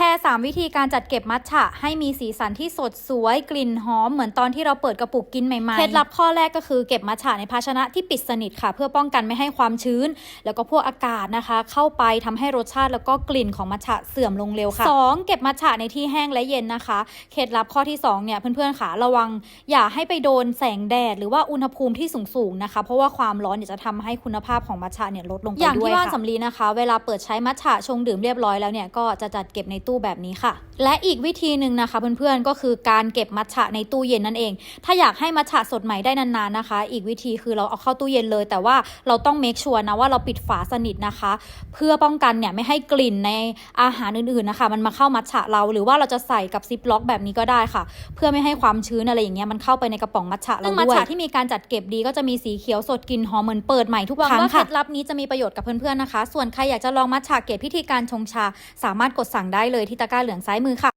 ชร์ 3 วิธีการจัดเก็บมัทฉะให้มีสีสันที่สดสวยกลิ่นหอม เหมือนตอนที่เราเปิดกระปุกกินใหม่ๆ เคล็ดลับข้อแรกก็คือเก็บมัทฉะในภาชนะที่ปิดสนิทค่ะ เพื่อป้องกันไม่ให้ความชื้น แล้วก็พวกอากาศนะคะ เข้าไปทำให้รสชาติแล้วก็กลิ่นของมัทฉะเสื่อมลงเร็วค่ะ 2. เก็บมัทฉะในที่แห้งและเย็นนะคะ เคล็ดลับข้อที่2เนี่ยเพื่อนๆค่ะระวังอย่าให้ไปโดนแสงแดด หรือว่าอุณหภูมิที่สูงๆนะคะ เพราะว่าความร้อนเนี่ยจะทำให้คุณภาพของมัทฉะเนี่ยลดลงไปด้วยอย่างที่ว่านสำลีนะคะ เวลาเปิดใช้มัทฉะชงดื่มเรียบร้อยแล้วเนี่ยก็จะจัดเก็บในตู้แบบนี้ค่ะ และอีกวิธีหนึ่งนะคะเพื่อนๆก็คือการเก็บมัทฉะในตู้เย็นนั่นเอง ถ้าอยากให้มัทฉะสดใหม่ได้นานๆนะคะ อีกวิธีคือเราเอาเข้าตู้เย็นเลย แต่ว่าเราต้องเมคชัวร์นะว่าเราปิดฝาสนิทนะคะ เพื่อป้องกันเนี่ยไม่ให้กลิ่นในอาหารอื่นๆนะคะ มันมาเข้ามัทฉะเราหรือว่าเราจะใส่กับซิปล็อกแบบนี้ก็ได้ค่ะ เพื่อไม่ให้ความชื้นอะไรอย่างเงี้ยมันเข้าไปในกระป๋องมัทฉะเราด้วยซึ่งมัทฉะที่มีการจัดเก็บดีก็จะมีสีเขียวสดกลิ่นหอมเหมือนเปิดใหม่ทุกครั้งค่ะเคล็ดลับนี้จะมีประโยชน์กับเพื่อนๆนะคะ ส่วนใครอยากจะลองมัทฉะเก็บพิธีการชงชา สามารถกดสั่งได้เลยที่ตะกร้าเหลืองซ้ายมือค่ะ